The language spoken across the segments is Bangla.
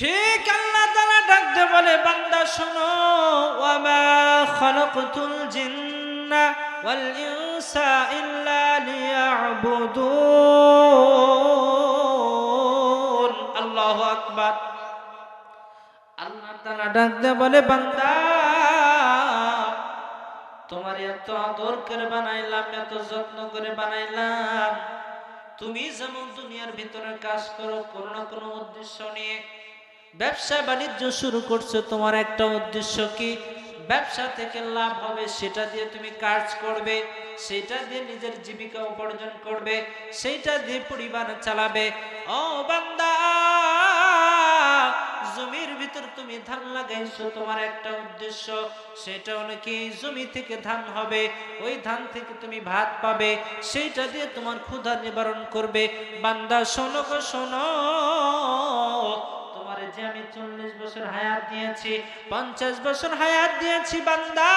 ঠিক আল্লাহ তাআলা ডাকতে বলে, বান্দা, শোনো, ওয়ামা খালাকতুল জিন্না ওয়াল ইনসা ইল্লা লিয়াবুদুন। আল্লাহু আকবার। আল্লাহ তাআলা ডাকতে বলে, বান্দা, তোমার এত আদর করে বানাইলাম, এত যত্ন করে বানাইলাম। তুমি যেমন দুনিয়ার ভিতরে কাজ করো, কোনো না কোনো উদ্দেশ্য নিয়ে ব্যবসা বাণিজ্য শুরু করছ, তোমার একটা উদ্দেশ্য কি? ব্যবসা থেকে লাভ হবে, সেটা দিয়ে তুমি কাজ করবে, সেটা দিয়ে নিজের জীবিকা উপার্জন করবে সেইটা দিয়ে পরিবার চালাবে। ও বান্দা, জমির ভিতর তুমি ধান লাগাইছো, তোমার একটা উদ্দেশ্য সেটা হলো কি জমি থেকে ধান হবে, ওই ধান থেকে তুমি ভাত পাবে সেইটা দিয়ে তোমার ক্ষুধা নিবারণ করবে। বান্দা, শোনো শোনো। যে আমি চল্লিশ বছর হায়াত দিয়েছি, পঞ্চাশ বছর হায়াত দিয়েছি, বান্দা।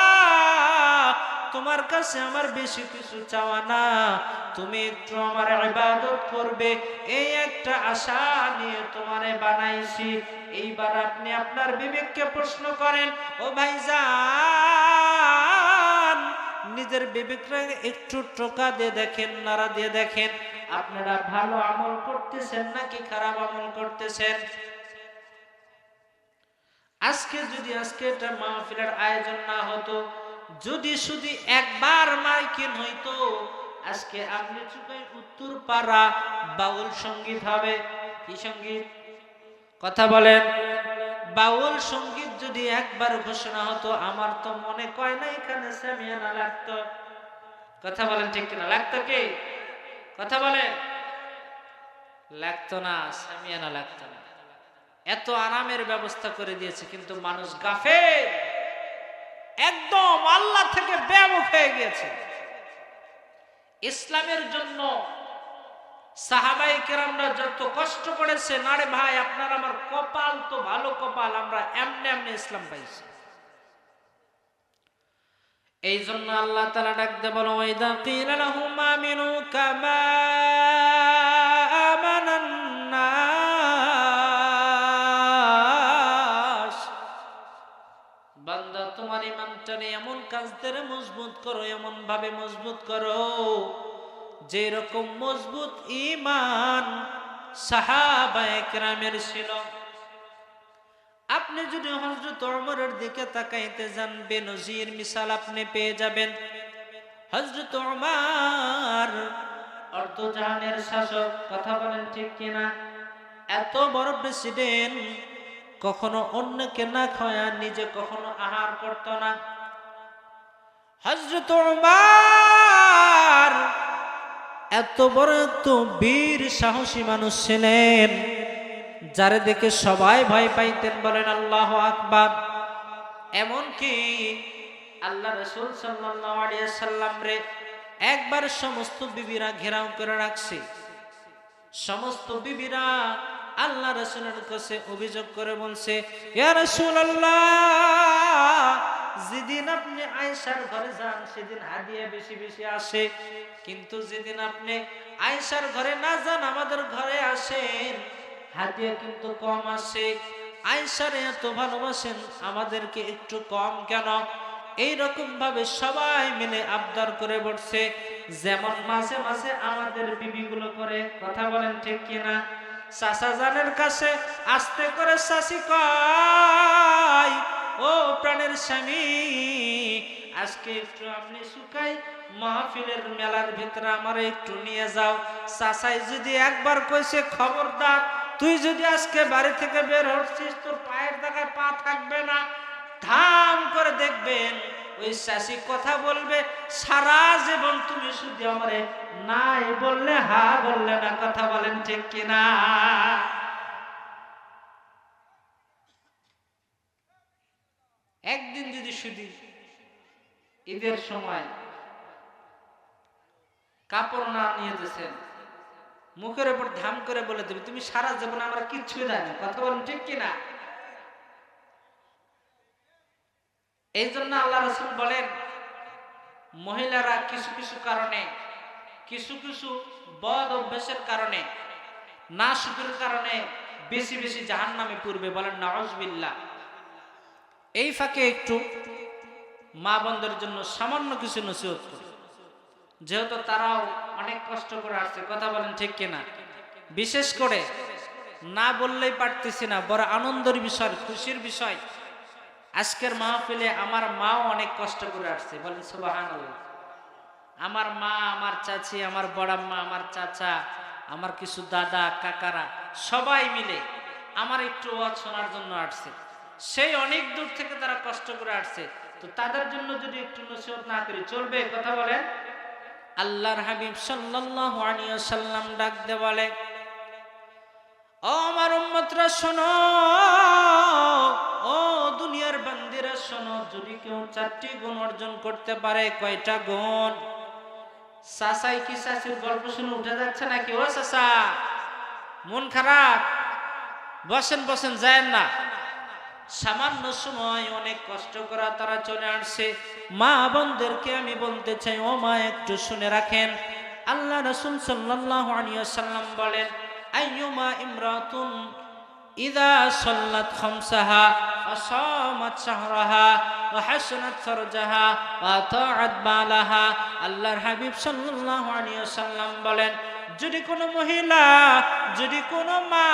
তোমার কাছে আমার বেশি কিছু চাওয়া না। তুমি একটু আমার ইবাদত করবে। এই একটা আশা নিয়ে তোমারে বানাইছি। এইবার আপনি আপনার বিবেককে প্রশ্ন করেন, ও ভাই ভাইজান, নিজের বিবেকটা একটু টোকা দিয়ে দেখেন, নাড়া দিয়ে দেখেন। আপনারা ভালো আমল করতেছেন নাকি খারাপ আমল করতেছেন? আজকে যদি আজকে এটা মাহফিলের আয়োজন না হতো, যদি শুধু একবার মাইকিন হইতো, আজকে আপনি উত্তর পাড়া বাউল সংগীত হবে। কি সংগীত? কথা বলেন। বাউল সংগীত যদি একবার ঘোষণা হতো, আমার তো মনে কয় না এখানে সামিয়ানা লাগতো। কথা বলেন ঠিক কিনা? লাগতো কি? কথা বলেন। লাগতো না, সামিয়ানা লাগতো না। এত আরামের ব্যবস্থা করে দিয়েছে, কিন্তু মানুষ গাফে একদম আল্লাহ থেকে ব্যামুখ হয়ে গিয়েছে। ইসলামের জন্য সাহাবাই কেরামরা যত কষ্ট করেছে, নারে ভাই, আপনার আমার কপাল তো ভালো কপাল, আমরা এমনি এমনি ইসলাম পাইছি। এই জন্য আল্লাহ তালা ডাকতে বলো কামা এমন কাজ ধরে মজবুত করো এমন ভাবে মজবুত করো যে রকম মজবুত ইমান সাহাবায়ে কেরামের ছিল। আপনি যদি হজরত ওমরের দিকে তাকাইতে যান, বেনজির মিসাল আপনি পেয়ে যাবেন। হজরত ওমর অর্ধজাহানের শাসক, কথা বলেন ঠিক কিনা? এত বড় প্রেসিডেন্ট কখনো অন্যকে না খাওয়া নিজে কখনো আহার করত না। হজরত এত বড় এত বীর সাহসী মানুষ ছিলেন, যারে দেখে সবাই ভয় পাইতেন, বলেন আল্লাহ আকবার। এমনকি আল্লাহ রসুল সাল্লাম রে, একবার সমস্ত বিবিরা ঘেরাও করে রাখছে। সমস্ত বিবিরা আল্লাহ রসুলের কাছে অভিযোগ করে বলছে, ইয়া রাসূলুল্লাহ যেদিন আপনি আয়েশার ঘরে যান, সেদিন হাদিয়া বেশি বেশি আসে। কিন্তু যেদিন আপনি আয়েশার ঘরে না যান, আমাদের ঘরে আসেন হাদিয়া কিন্তু কম আসে। আয়েশারে এত ভালোবাসেন, আমাদেরকে একটু কম কেন? এই রকম ভাবে সবাই মিলে আবদার করে বসছে। যেমন মাঝে মাঝে আমাদের বিবিগুলো করে, কথা বলেন ঠিক কিনা? চাচা জানের কাছে আস্তে করে চাষি কয় ও প্রাণের স্বামী, আজকে একটু আপনি শুকাই মাহফিলের মেলার ভিতরে আমার একটু নিয়ে যাও। চাচাই যদি একবার কইছে, খবরদার, তুই যদি আজকে বাড়ি থেকে বের হচ্ছিস, তোর পায়ের জায়গায় পা থাকবে না। ধাম করে দেখবেন, ওই শাসি কথা বলবে, সারা জীবন তুমি শুধু আমারে নাই বললে, হা বললে না, কথা বলেন ঠিক কিনা? একদিন যদি শুধু ঈদের সময় কাপড় না নিয়ে যেছেন মুখের উপর ধাম করে বলে দেবে তুমি সারা জীবন আমরা কিচ্ছু জানি কথা বলেন ঠিক কিনা? এই জন্য আল্লাহ রসুল বলেন মহিলারা কিছু কিছু কারণে কিছু কিছু বদ অভ্যাসের কারণে না সুখের কারণে বেশি বেশি জাহান নামে পূর্বে বলেন নওয়াজবিল্লা এই ফাঁকে একটু মা বোনদের জন্য সামান্য কিছু নসিহত করি। যেহেতু তারাও অনেক কষ্ট করে আসছে, কথা বলেন ঠিক কিনা? বিশেষ করে না বললেই পারতেছি না, বড় আনন্দের বিষয়, খুশির বিষয়। আজকের মাহফিলে আমার মাও অনেক কষ্ট করে আসছে, বলেন সুবাহান আমার মা, আমার চাচি, আমার বড়াম্মা, আমার চাচা, আমার কিছু দাদা, কাকারা, সবাই মিলে আমার একটু ওয়াজ শোনার জন্য আসছে। সেই অনেক দূর থেকে তারা কষ্ট করে আসছে। তো তাদের জন্য যদি একটু নসিহত না করি, চলবে কথা বলেন? আল্লাহর হাবিব সাল্লাল্লাহু আলাইহি ওয়াসাল্লাম ডাক দে বলে, ও আমার উম্মতরা, শোনো। ও দুনিয়ার বান্দিরা, শোনো। যদি কেউ চারটি গুণ অর্জন করতে পারে, কয়টা গুণ? সাসাই কি সাসির গল্প শুনে উঠে যাচ্ছে নাকি? ও সাসা মন খারাপ? বসেন বসেন যায় না। সামান্য সময় অনেক কষ্ট করা তারা চলে আসছে। মা বোনদেরকে আমি বলতে চাই, ও মা, একটু শুনে রাখেন। আল্লাহ রসুল সাল্লাহ সাল্লাম বলেন, আইয়ুমা ইমরাতুন ইদা সল্লাত খমসাহা অসমাত সাহরাহা ওহাসনাত সরজাহা অতাআত বালাহা আল্লাহর হাবিব সাল্লাল্লাহু আলাইহি সাল্লাম বলেন, যদি কোনো মহিলা, যদি কোনো মা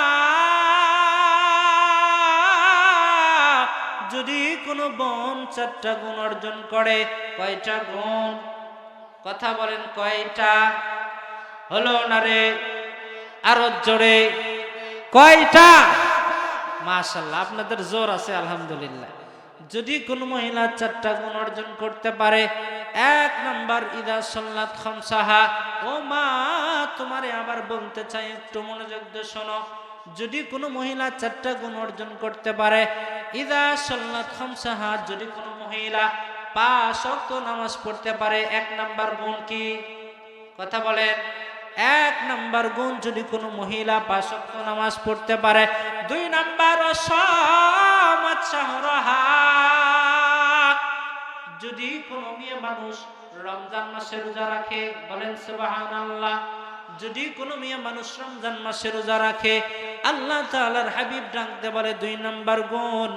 যদি কোনো বোন চারটা গুণ অর্জন করে, কয়টা গুণ? কথা বলেন কয়টা? হলো না রে? আরও জোরে। কয়টা? মাশাল্লাহ আপনাদের জোর আছে, আলহামদুলিল্লাহ। যদি কোনো মহিলা চারটা গুণ অর্জন করতে পারে, এক নাম্বার, ইদা সল্লাত খমসাহা। ও মা, তোমারে আবার বলতে চাই, একটু মনোযোগ দিয়ে শোনো। যদি কোনো মহিলা চারটা গুণ অর্জন করতে পারে ইদা সল্লাত খমসাহা যদি কোনো মহিলা পাঁচ অক্ত নামাজ পড়তে পারে, এক নাম্বার গুণ কি? কথা বলেন। এক নাম্বার গুণ যদি কোনো মহিলা পাঁচ অক্ত নামাজ পড়তে পারে, দুই নাম্বার যদি কোনো মেয়ে মানুষ রমজান মাসে রোজা রাখে, বলেন সুবহানাল্লাহ যদি কোনো মেয়ে মানুষ রমজান মাসে রোজা রাখে, আল্লাহ তাআলার হাবিব ডাকতে বলে দুই নাম্বার গুণ।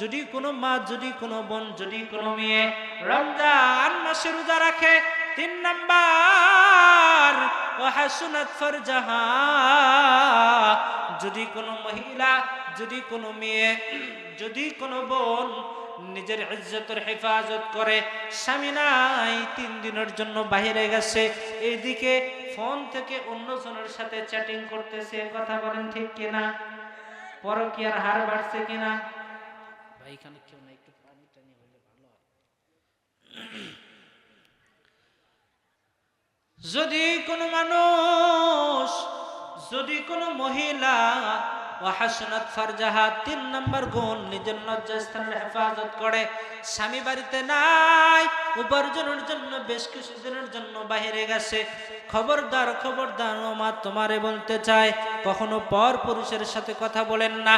যদি কোনো মা, যদি কোনো বোন, যদি কোনো মেয়ে রমজান মাসে রোজা রাখে, তিন নাম্বার ও হাসুনাত ফরজাহা। যদি কোনো মহিলা, যদি কোনো মেয়ে, যদি কোনো বোন নিজের ইজ্জতের হেফাজত করে, স্বামী নাই, তিন দিনের জন্য বাইরে গেছে এইদিকে ফোন থেকে অন্যজনের সাথে চ্যাটিং করতেছে কথা বলেন ঠিক কিনা? পরকিয়ার হার বাড়ছে কিনা? ভাই এখানে কেউ না একটু পানি টানি হলে ভালো হয়। যদি কোনো মানুষ যদি কোনো মহিলা ওয়াহাসনাত ফারজাহা তিন নম্বর গুণ, নিজের লজ্জাস্থানের হেফাজত করে। স্বামী বাড়িতে নাই, উপার্জনের জন্য, বেশ কিছু দিনের জন্য বাহিরে গেছে। খবরদার খবরদার মা তোমারে বলতে চায়, কখনো পর পুরুষের সাথে কথা বলেন না।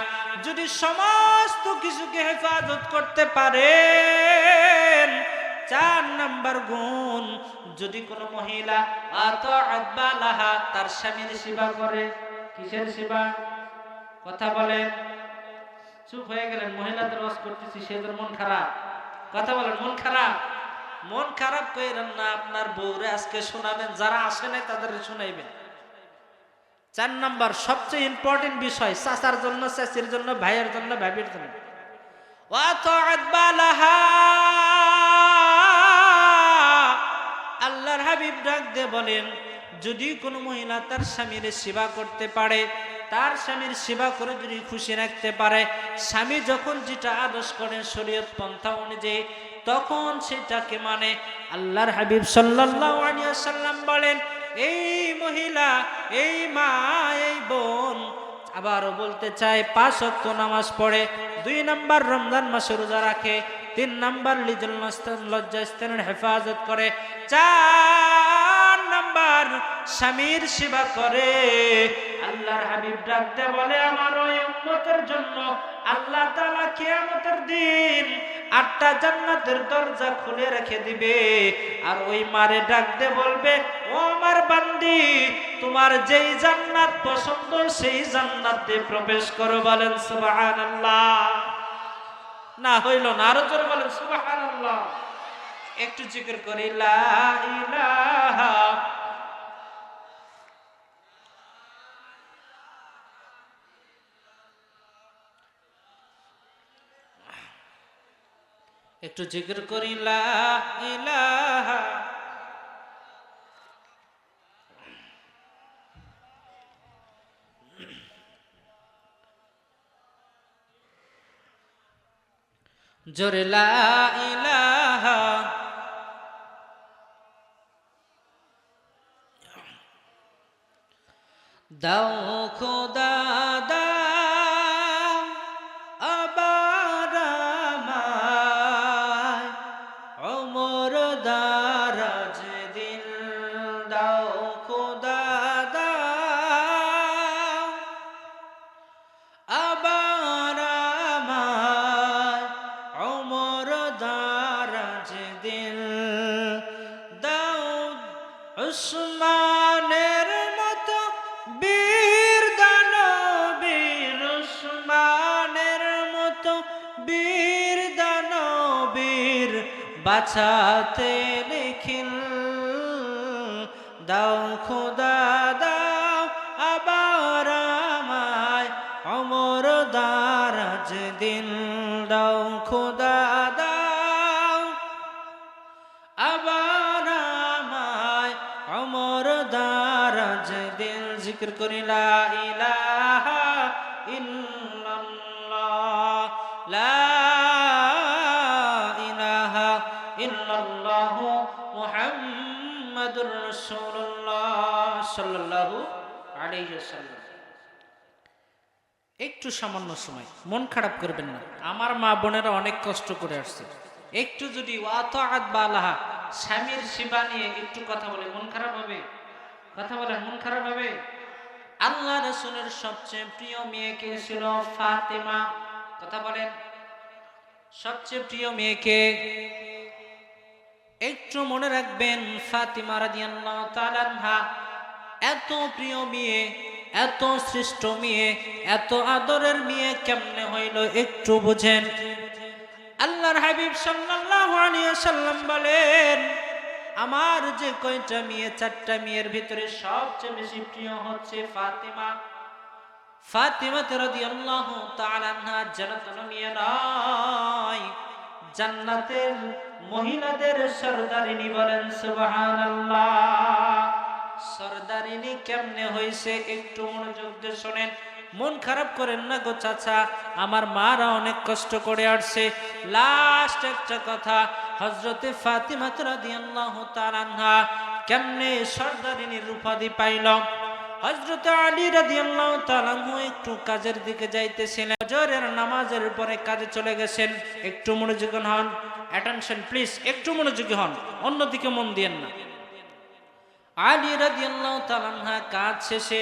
যদি সমস্ত কিছুকে হেফাজত করতে পারেন, চার নাম্বার গুণ, যদি কোনো মহিলা আত আব্বালাহা তার স্বামীর সেবা করে, কিসের সেবা? কথা বলেন। চুপ হয়ে গেলেন, মহিলাদের রস করতেছি, সেদের মন খারাপ। কথা বলেন, মন খারাপ? মন খারাপ কইরেন না, আপনার বউরে আজকে শোনাবেন, যারা আসে নাই তাদের শোনাইবেন। চার নাম্বার, সবচেয়ে ইম্পর্টেন্ট বিষয়, চাচার জন্য, চাচির জন্য, ভাইয়ের জন্য, ভাবির জন্য। আল্লাহর হাবিব ডাক দিয়ে বলেন, যদি কোনো মহিলা তার স্বামীর সেবা করতে পারে তার স্বামীর সেবা করে যদি খুশি রাখতে পারে, স্বামী যখন যেটা আদেশ করেন শরীয়ত পন্থা অনুযায়ী, তখন সেটাকে মানে আল্লাহর হাবিব ওয়াসাল্লাম বলেন, এই মহিলা, এই মা, এই বোন, আবারও বলতে চাই পাঁচ অক্ত নামাজ পড়ে, দুই নাম্বার রমজান মাসে রোজা রাখে, তিন নাম্বার লিজুল লজ্জাস্থানের হেফাজত করে, চার নাম্বার স্বামীর সেবা করে। আল্লাহর হাবিব ডাকতে বলে, আমার ওই উম্মতের জন্য আল্লাহ তাআলা কিয়ামতের দিন আটটা জান্নাতের দরজা খুলে রেখে দিবে। আর ওই মারে ডাকতে বলবে, ও আমার বান্দি, তোমার যেই জান্নাত পছন্দ, সেই জান্নাতে প্রবেশ করো। বলেন, সুবহানাল্লাহ। না হইল না, আরও জোরে বলেন, সুবহানাল্লাহ। একটু জিকির করি, লা একটু জিকির করি লা ইলাহা। জোরে লা দাও খোদা বাঁচাতে লিখিল দাও খোদা, দাও আবার অমর দারাজ দিন। দাও খোদা, দাও আবার অমর দারাজ দিল জিক্র করি লা সামান্য সময়, মন খারাপ করবেন না। আমার মা বোনেরা অনেক কষ্ট করে আসছে। একটু যদি ওয়াত স্বামীর সেবা নিয়ে একটু কথা বলে, মন খারাপ হবে? কথা বলেন, মন খারাপ হবে? আল্লাহ রসুলের সবচেয়ে প্রিয় মেয়েকে ছিল ফাতেমা। কথা বলেন, সবচেয়ে প্রিয় মেয়েকে একটু মনে রাখবেন, ফাতিমা রাদিয়াল্লাহু এত প্রিয় মেয়ে এত শ্রেষ্ঠ মেয়ে, এত আদরের মেয়ে কেমনে হইল একটু বুঝেন। আল্লাহর হাবিব সাল্লাম বলেন, আমার যে কয়টা মেয়ে, চারটা মেয়ের ভিতরে সবচেয়ে বেশি প্রিয় হচ্ছে ফাতিমা। ফাতিমা রাদিয়াল্লাহু তাআলা জান্নাতের মহিলাদের সরদারিনী বলেন, সুবহানাল্লাহ। সরদারিনী কেমনে হয়েছে একটু মনোযোগ দিয়ে শোনেন। মন খারাপ করেন না গো চাচা, আমার মারা অনেক কষ্ট করে আসছে। লাস্ট একটা কথা হজরতে ফাতিমা রাদিয়াল্লাহু তাআলা কেমনে সরদারিনীর উপাধি পাইল? হজরত আলী রাদিয়াল্লাহু তাআলা একটু কাজের দিকে যাইতেছিলেন। ফজরের নামাজের পরে কাজে চলে গেছেন। একটু মনোযোগী হন। অ্যাটেনশন প্লিজ একটু মনোযোগী হন। অন্যদিকে মন দিয়েন না। আলী রাদিয়াল্লাহু তাআলা কাজ শেষে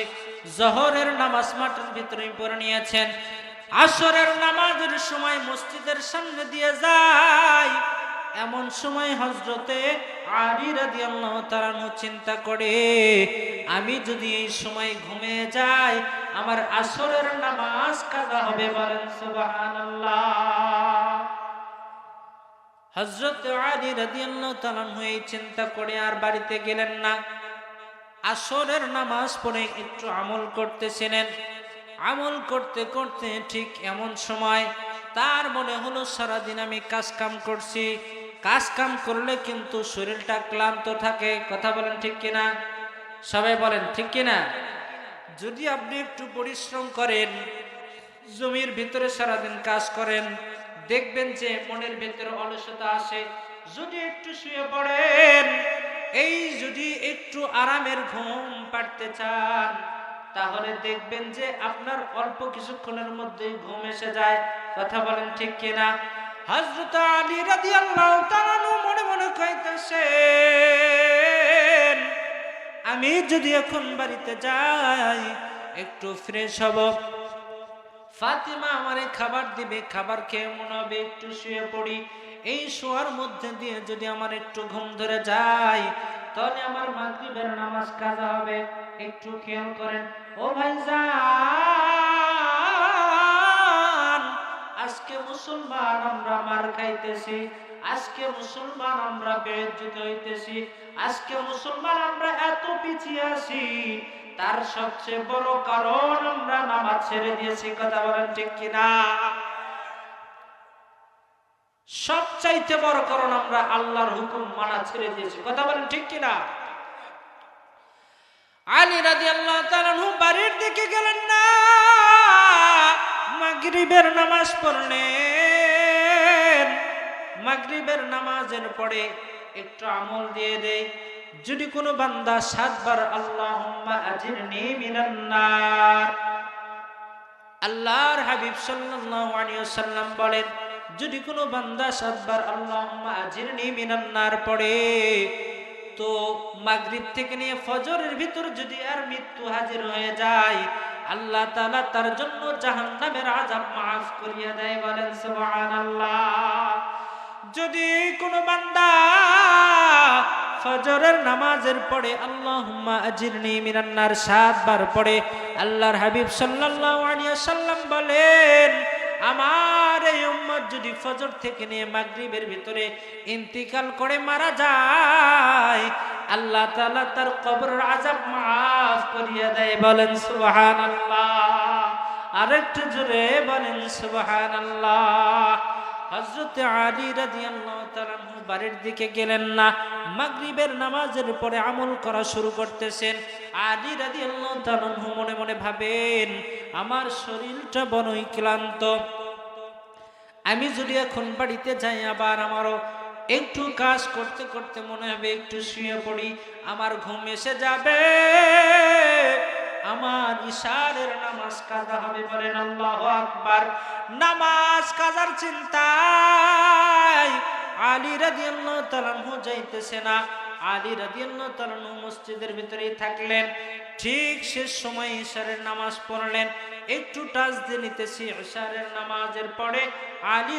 জহরের নামাজ মাঠের ভিতরে পড়ে নিয়েছেন। আসরের নামাজের সময় মসজিদের সামনে দিয়ে যায়। এমন সময় হজরতে আলী রাদিয়াল্লাহু তাআলা চিন্তা করে, আমি যদি এই সময় ঘুমিয়ে যাই, আমার আসরের নামাজ কাজা হবে বলেন সুবহানাল্লাহ। হজরত আলী রাদিয়াল্লাহু তাআলা এই চিন্তা করে, আর বাড়িতে গেলেন না। আসরের নামাজ পড়ে একটু আমল করতেছিলেন। আমল করতে করতে ঠিক এমন সময় তার মনে হলো, সারাদিন আমি কাজ কাম করছি। কাজ কাম করলে কিন্তু শরীরটা ক্লান্ত থাকে। কথা বলেন ঠিক কিনা? সবাই বলেন, ঠিক কিনা? যদি আপনি একটু পরিশ্রম করেন, জমির ভিতরে সারাদিন কাজ করেন, দেখবেন যে মনের ভিতরে অলসতা আসে। যদি একটু শুয়ে পড়েন এই যদি একটু আরামের ঘুম পাড়তে চান, তাহলে দেখবেন যে আপনার অল্প কিছুক্ষণের মধ্যে ঘুম এসে যায়। কথা বলেন ঠিক কিনা? হযরত আলী রাদিয়াল্লাহু তাআলা মনে মনে কইতেছেন, আমি যদি এখন বাড়িতে যাই, একটু ফ্রেশ হব। ফাতিমা আমারে খাবার দিবে, খাবার খেয়ে মনে হবে একটু শুয়ে পড়ি। এই শোয়ার মধ্যে দিয়ে যদি আমার একটু ঘুম ধরে যায়, তাহলে আমার মাগরিবের নামাজ কাজা হবে। একটু খেয়াল করেন। ও ভাই আজকে মুসলমান আমরা মার খাইতেছি, আজকে মুসলমান আমরা বেজ্জিত হইতেছি, আজকে মুসলমান আমরা এত পিছিয়ে আছি। তার সবচেয়ে বড় কারণ আমরা নামাজ ছেড়ে দিয়েছি, কথা বলেন ঠিক কিনা? সবচাইতে বড় কারণ আমরা আল্লাহর হুকুম মানা ছেড়ে দিয়েছি। কথা বলেন ঠিক কিনা? আলী রাজি আল্লাহ বাড়ির দিকে গেলেন না। মাগরিবের নামাজ পড়লেন। মাগরিবের নামাজের পরে একটু আমল দিয়ে দেয় যদি কোনো বান্দা সাতবার আল্লাহুম্মা আজিরনি মিনান আল্লাহর হাবিব সাল্লাল্লাহু আলাইহি ওয়াসাল্লাম বলেন যদি কোনো বান্দা সাতবার আল্লাহুম্মা আজিরনি মিনান নার পড়ে, তো মাগরিব থেকে নিয়ে ফজরের ভিতর যদি আর মৃত্যু হাজির হয়ে যায়, আল্লাহ তাআলা তার জন্য জাহান্নামের আযাব মাফ করিয়া দেয় বলেন, সুবহানাল্লাহ। যদি কোনো বান্দা ফজরের নামাজের পরে আল্লাহুম্মা আজিরনি মিনান নার সাতবার পড়ে, আল্লাহর হাবিব সাল্লাল্লাহু আলাইহি সাল্লাম বলেন আমার এই উম্মত যদি ফজর থেকে নিয়ে মাগরিবের ভিতরে ইন্তিকাল করে মারা যায়, আল্লাহ তাআলা তার কবরের আযাব মাফ করিয়া দেয়। বলেন, সুবহানাল্লাহ। আরেকটু জোরে বলেন, সুবহানাল্লাহ। হযরত আলী রাদিয়াল্লাহু তাআলা বাড়ির দিকে গেলেন না। মাগরিবের নামাজের পরে আমল করা শুরু করতেছেন। আলী রাদিয়াল্লাহু তাআলা মনে মনে ভাবেন, আমার শরীরটা বড়ই ক্লান্ত। আমি যদি এখন বাড়িতে যাই, আবার আমারও একটু কাজ করতে করতে মনে হবে, একটু শুয়ে পড়ি, আমার ঘুম এসে যাবে। আমার ইশারের নামাজ কাজা হবে বলেন আল্লাহ আকবার। নামাজ কাজার চিন্তায় আলী রাদিয়াল্লাহু তাআলা যাইতেছে না। আলী রাদিয়াল্লাহু তাআলা মসজিদের ভিতরেই থাকলেন। ঠিক শেষ সময় ইশারের নামাজ পড়লেন। একটু টাচ দিয়ে নিতেছি ইশারের নামাজের পরে আলী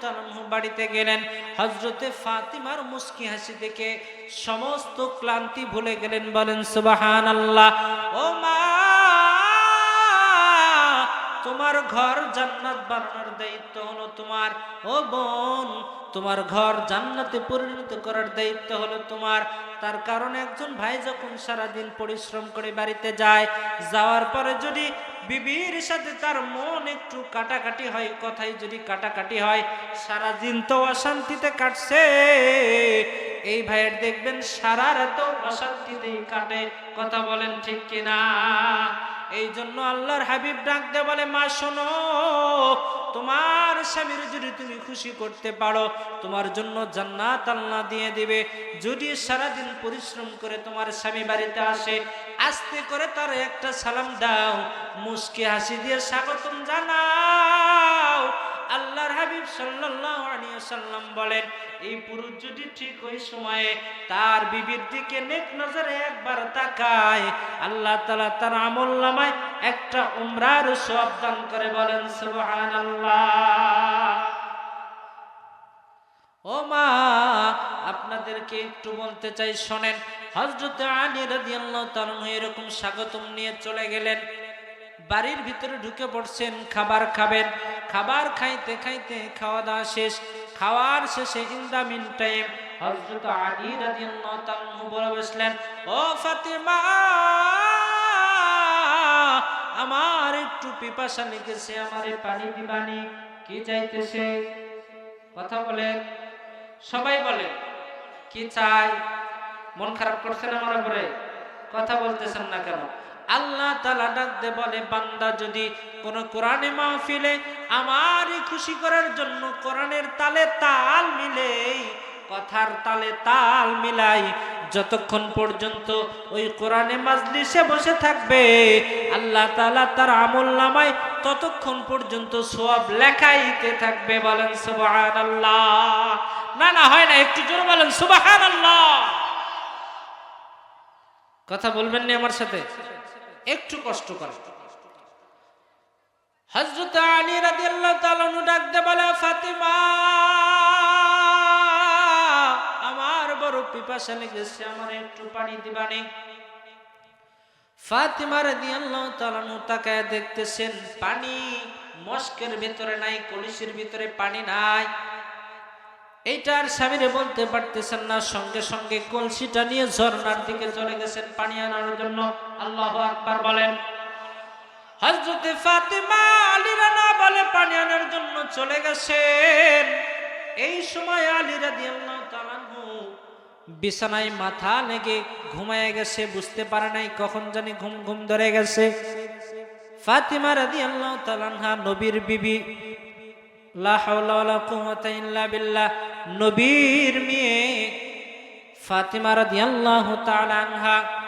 তাআলা বাড়িতে গেলেন। হজরতে ফাতিমার মুস্কি হাসি দেখে সমস্ত ক্লান্তি ভুলে গেলেন, বলেন সুবাহান আল্লাহ ও মা! তোমার ঘর জান্নাত বানানোর দায়িত্ব হলো তোমার। ও বোন, তোমার ঘর জান্নাতে পরিণত করার দায়িত্ব হলো তোমার। তার কারণে একজন ভাই যখন সারাদিন পরিশ্রম করে বাড়িতে যায়, যাওয়ার পরে যদি বিবির সাথে তার মন একটু কাটাকাটি হয়, কথাই যদি কাটাকাটি হয়, সারাদিন তো অশান্তিতে কাটছে। এই ভাইয়ের দেখবেন সারা রাত অশান্তিতেই কাটে, কথা বলেন ঠিক কিনা? এই জন্য আল্লাহর হাবিব ডাক দে বলে, মা, শোনো, তোমার স্বামীর যদি তুমি খুশি করতে পারো, তোমার জন্য জান্নাত আল্লাহ দিয়ে দিবে। যদি সারাদিন পরিশ্রম করে তোমার স্বামী বাড়িতে আসে, আস্তে করে তার একটা সালাম দাও। মুসকে হাসি দিয়ে স্বাগতম হাবিব সাল্লাল্লাহু আলাইহি সাল্লাম বলেন, এই পুরুষ যদি ঠিক ওই সময়ে তার বিবির দিকে নেক নজরে একবার তাকায়, আল্লাহ তাআলা তার আমল নামায় একটা উমরার দান করে বলেন, সুবহানাল্লাহ। ও মা, আপনাদেরকে একটু বলতে চাই, শোনেন, হযরত আলী রাদিয়াল্লাহু তাআলা এরকম স্বাগতম নিয়ে চলে গেলেন। বাড়ির ভিতরে ঢুকে পড়ছেন, খাবার খাবেন। খাবার খাইতে খাইতে খাওয়া দাওয়া শেষ। খাওয়ার শেষে ইন দা মিন টাইম হযরত আলী রাদিয়াল্লাহু তাআলা বলে বসলেন, ও ফাতিমা, আমার একটু পিপাসা লেগেছে, আমারে পানি দিবানি কি চাইতেছে? কথা বলেন সবাই বলে, কি চাই? মন খারাপ করছেন আমার উপরে কথা বলতেছেন না কেন? আল্লাহ তালা ডাক দে বলে, বান্দা, যদি কোন কোরআনে মাহফিলে আমারই খুশি করার জন্য কোরআনের তালে তাল মিলে কথার তালে তাল মিলাই, যতক্ষণ পর্যন্ত ওই কোরআনে মাজলিসে বসে থাকবে, আল্লাহ তালা তার আমল নামায় ততক্ষণ পর্যন্ত সব লেখাইতে থাকবে, বলেন সুবাহান আল্লাহ না না, হয় না, একটু জোর বলেন সুবাহান আল্লাহ কথা বলবেন না আমার সাথে? একটু কষ্ট করে। হজরত আলী রাদিয়াল্লাহু তাআলা ডাকতে বলে, ফাতিমা, আমার বড় পিপাসা লেগেছে, আমার একটু পানি দিবানি। ফাতিমা রাদিয়াল্লাহু তাআলা তাকায় দেখতেছেন, পানি মস্কের ভিতরে নাই, কলসির ভিতরে পানি নাই। এইটার স্বামীরে বলতে পারতেছেন না, সঙ্গে সঙ্গে কলসিটা নিয়ে ঝর্ণার দিকে চলে গেছেন পানি আনার জন্য। আল্লাহ আকবার বলেন হজরতে ফাতেমা আলীরা না বলে পানি আনার জন্য চলে গেছেন। এই সময় আলী রাদিয়াল্লাহু তাআলা আনহু বিছানায় মাথা লেগে ঘুমায় গেছে, বুঝতে পারে নাই কখন জানি ঘুম ঘুম ধরে গেছে। ফাতিমা রাদিয়াল্লাহু তাআলা আনহা নবীর বিবি, লা হাওলা ওয়ালা কুওয়াতা ইল্লা বিল্লাহ নবীর মেয়ে ফাতিমা রাদিয়াল্লাহু তাআলা আনহা।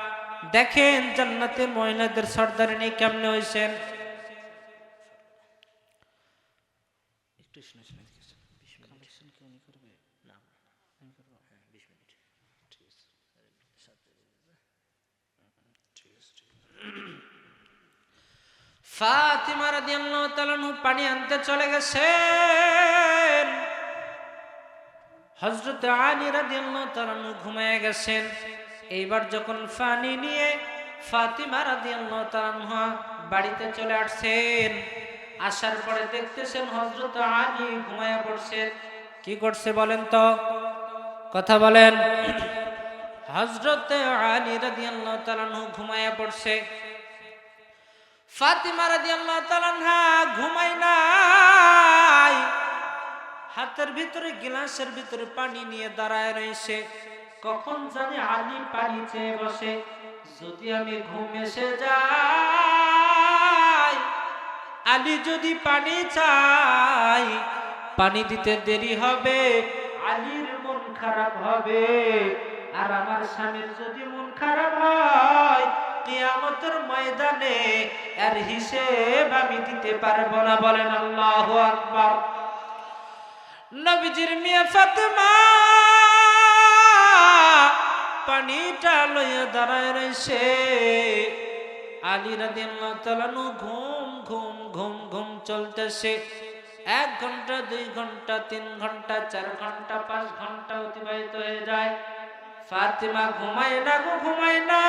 দেখেন জান্নাতের মহিলাদের সর্দারিনী কেমনে হইছেন। একটু শুনে শুনে দেখেছেন কালেকশন কি উনি করবে? না আমি করব হ্যাঁ বিশ মিনিট। ঠিক আছে। ফাতিমা রাদিয়াল্লাহু তাআলা পানি আনতে চলে গেছেন। হযরত আলী রাদিয়াল্লাহু তাআলা ঘুমিয়ে গেছেন। এইবার যখন ফানি নিয়ে ফাতিমা রাদিয়াল্লাহু তাআলা বাড়িতে চলে আসছেন, আসার পরে দেখতেছেন হযরত আলী ঘুমায়া পড়ছেন কি করছে বলেন তো? কথা বলেন। হযরত আলী রাদিয়াল্লাহু তাআলা ঘুমায়া পড়ছে। ফাতিমা রাদিয়াল্লাহু তাআলা ঘুমাই নাই। হাতের ভিতরে, গ্লাসের ভিতরে পানি নিয়ে দাঁড়ায় রয়েছে। কখন জানি আলী পানি চেয়ে বসে, যদি আমি ঘুম এসে যাই, আলী যদি পানি চাই পানি দিতে দেরি হবে, আলীর মন খারাপ হবে। আর আমার স্বামীর যদি মন খারাপ হয়, কিয়ামতের ময়দানে আর হিসেব আমি দিতে পারব না, বলেন আল্লাহ আকবার। নবীজির মেয়ে ফাতেমা। পানিটা লইয়া দাঁড়ায় রয়েছে। আলী রাদিয়াল্লাহু তাআলা ঘুম ঘুম ঘুম ঘুম চলতেছে। এক ঘণ্টা, দুই ঘণ্টা, তিন ঘণ্টা, চার ঘণ্টা, পাঁচ ঘণ্টা অতিবাহিত হয়ে যায়। ফাতিমা ঘুমায় না গো, ঘুমায় না।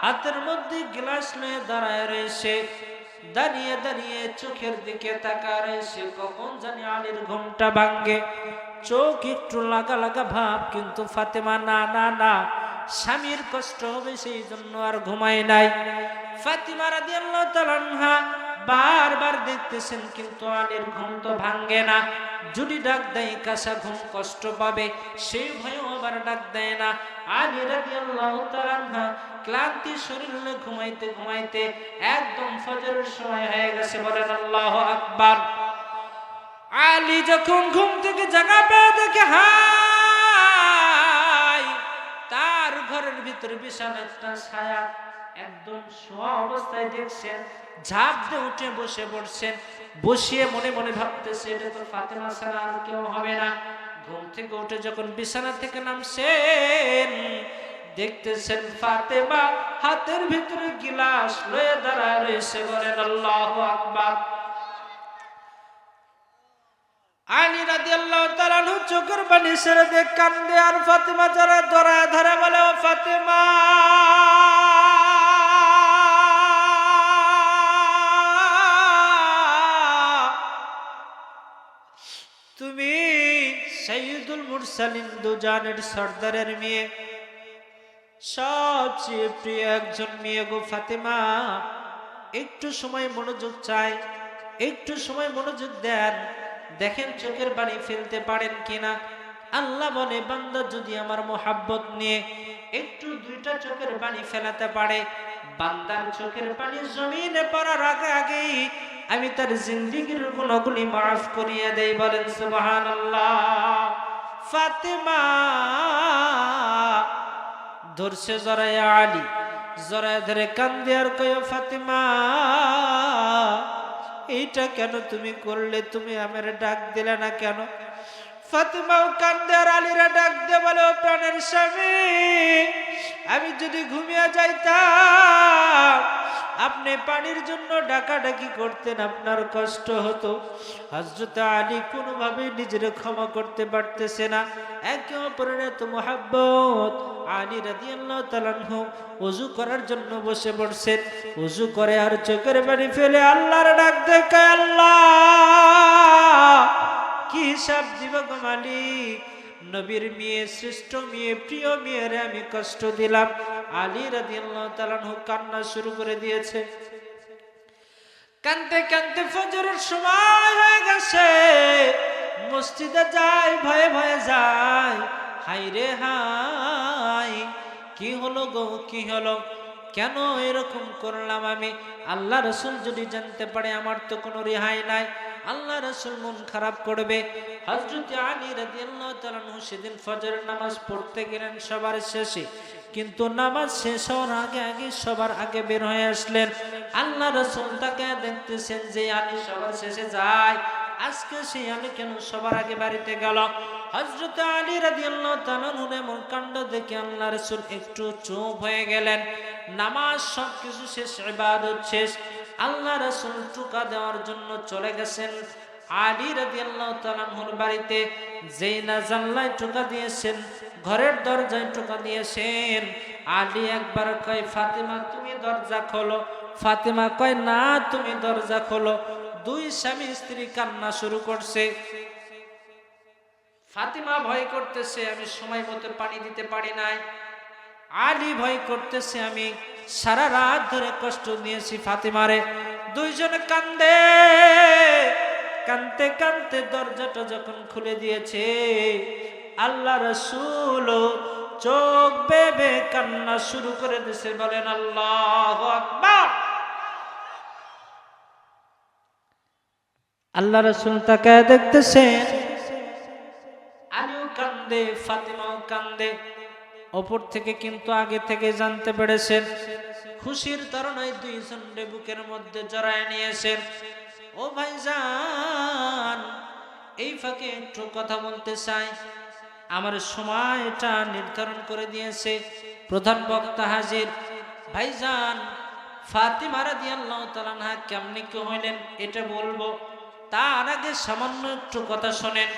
হাতের মধ্যে গ্লাস নিয়ে দাঁড়ায় রয়েছে। দাঁড়িয়ে দাঁড়িয়ে চোখের দিকে তাকা সে কখন জানি আলীর ঘুমটা ভাঙ্গে চোখ একটু লাগা লাগা ভাব, কিন্তু ফাতেমা না না না। স্বামীর কষ্ট হবে, সেই জন্য আর ঘুমায় নাই। ফাতিমা রাদিয়াল্লাহু তাআলা বারবার দেখতেছেন কিন্তু আলীর ঘুম তো ভাঙ্গে না। যদি ডাক দেয় কাঁচা ঘুম কষ্ট পাবে, সেই ভয়ে আবার ডাক দেয় না। আলী তাআলা আনহা ক্লান্তি শরীর ঘুমাইতে ঘুমাইতে একদম ফজরের সময় হয়ে গেছে বলেন আল্লাহু আকবার। আলী যখন ঘুম থেকে জাগা পেয়ে দেখে, হাই, তার ঘরের ভিতরে বিশাল একটা ছায়া একদম শোয়া অবস্থায় দেখছেন। ঝাঁপ দিয়ে উঠে বসে পড়ছেন। বসিয়ে মনে মনে ভাবতেছে, এটা তো ফাতেমা ছাড়া আর কেউ হবে না। ঘুম থেকে উঠে যখন বিছানা থেকে নামছেন, দেখতেছেন ফাতেমা হাতের ভিতরে গিলাস লয়ে দাঁড়ায় রয়েছে বলেন, আল্লাহ আকবার। আলী চোখের পানি ছেড়ে দিয়ে কান্দে আর ফাতেমা যারা ধরায় ধরে বলে, ও ফাতেমা! মুরসালিন দুজানের সর্দারের মেয়ে। সবচেয়ে প্রিয় একজন মেয়ে গো ফাতেমা। একটু সময় মনোযোগ চাই, একটু সময় মনোযোগ দেন। দেখেন চোখের পানি ফেলতে পারেন কিনা। আল্লাহ বলে, বান্দা যদি আমার মোহাব্বত নিয়ে একটু দুইটা চোখের পানি ফেলাতে পারে, বান্দার চোখের পানি জমিনে পড়ার আগে আগেই আমি তার জিন্দিগির গুণগুলি মাফ করিয়ে দেই বলেন সুবহানাল্লাহ। ফাতেমা। ধরছে জরায় আলী, জরায় ধরে কান্দে আর কয়, ফাতেমা, এইটা কেন তুমি করলে? তুমি আমার ডাক দিলে না কেন? ফাতিমাও কান্দে আর আলীরা ডাক দে বলে, ও প্রাণের স্বামী, আমি যদি ঘুমিয়ে যাইতাম আপনি পানির জন্য ডাকাডাকি করতেন, আপনার কষ্ট হতো। হজরত আলী কোনোভাবে নিজের ক্ষমা করতে পারতেছে না। একে অপরের এত মোহাব্বত। আলী রাজি আল্লাহ তালানহু উজু করার জন্য বসে পড়ছেন। উজু করে আর চোখের পানি ফেলে আল্লাহর ডাক দেখে আল্লাহ! কি হিসাব গো মালিক? নবীর মেয়ে, শ্রেষ্ঠ মেয়ে, প্রিয় মেয়েরে আমি কষ্ট দিলাম। আলী রাদিয়াল্লাহু তাআলা কান্না শুরু করে দিয়েছে। কানতে কানতে ফজরের সময় হয়ে গেছে। মসজিদে যাই ভয়ে ভয়ে যায়। হাই রে হাই কি হলো গো, কি হলো? কেন এরকম করলাম আমি? আল্লাহ রসুল যদি জানতে পারে, আমার তো কোনো রেহাই নাই। আল্লাহ রসুল মন খারাপ করবে। হজরত আলী রাদিয়াল্লাহু তাআলা সেদিন ফজরের নামাজ পড়তে গেলেন সবার শেষে। কিন্তু নামাজ শেষ হওয়ার আগে আগে সবার আগে বের হয়ে আসলেন। আল্লাহ রসুল তাকে দেখতেছেন যে আলী সবার শেষে যায়। আজকে সেই আলী কেন সবার আগে বাড়িতে গেল? হজরত আলী রাদিয়াল্লাহু তাআলা এমন কাণ্ড দেখে আল্লাহ রসুল একটু চুপ হয়ে গেলেন। নামাজ সব কিছু শেষ, ইবাদত শেষ। আল্লাহ রসুল টুকা দেওয়ার জন্য চলে গেছেন। আলী রাদিয়াল্লাহু তাআলার বাড়িতে যেই না জানলায় টুকা দিয়েছেন, ঘরের দরজায় টুকা দিয়েছেন। আলী একবার কয়, ফাতিমা, তুমি দরজা খোলো। ফাতিমা কয়, না, তুমি দরজা খোলো। দুই স্বামী স্ত্রী কান্না শুরু করছে। ফাতিমা ভয় করতেছে, আমি সময় মতো পানি দিতে পারি নাই। আলী ভয় করতেছে আমি। সারা রাত ধরে কষ্ট দিয়েছি ফাতেমারে। দুইজন কান্দে কানতে কানতে দরজাটা যখন খুলে দিয়েছে, আল্লাহ রসুল চোখ বেবে কান্না শুরু করে দিয়েছে, বলেন আল্লাহ আল্লাহ রসুল তাকে দেখতেছেন আলিও কান্দে, ফাতেমাও কান্দে। ওপর থেকে কিন্তু আগে থেকে জানতে পেরেছেন। খুশির কারণে দুইজন বুকের মধ্যে জড়ায় নিয়েছেন। ও ভাইজান, এই ফাঁকে একটু কথা বলতে চাই। আমার সময়টা নির্ধারণ করে দিয়েছে প্রধান বক্তা হাজির। ভাইজান, ফাতিমা রাদিয়াল্লাহু তাআলা কেমনি কি হইলেন এটা বলব। তার আগে সামান্য একটু কথা শোনেন।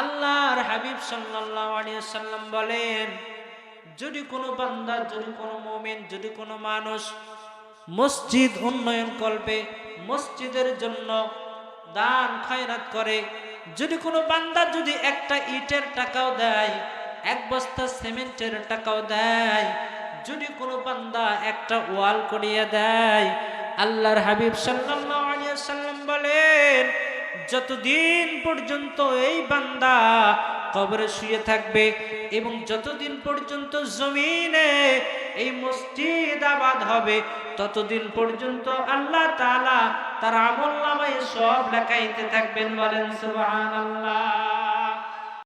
আল্লাহর হাবিব সাল্লাল্লাহু আলাইহি সাল্লাম বলেন যদি কোনো বান্দা, যদি কোনো মুমিন, যদি কোনো মানুষ মসজিদ উন্নয়ন করবে, মসজিদের জন্য দান খয়রাত করে, যদি কোনো বান্দা যদি একটা ইটের টাকাও দেয়, এক বস্তা সিমেন্টের টাকাও দেয়, যদি কোনো বান্দা একটা ওয়াল করিয়ে দেয়, আল্লাহর হাবিব সাল্লাম বলেন, যতদিন পর্যন্ত এই বান্দা কবরে শুয়ে থাকবে এবং যতদিন পর্যন্ত জমিনে এই মসজিদ আবাদ হবে, ততদিন পর্যন্ত আল্লাহ তালা তার আমল নামায় সব লেখাইতে থাকবেন বলেন সুবহানাল্লাহ।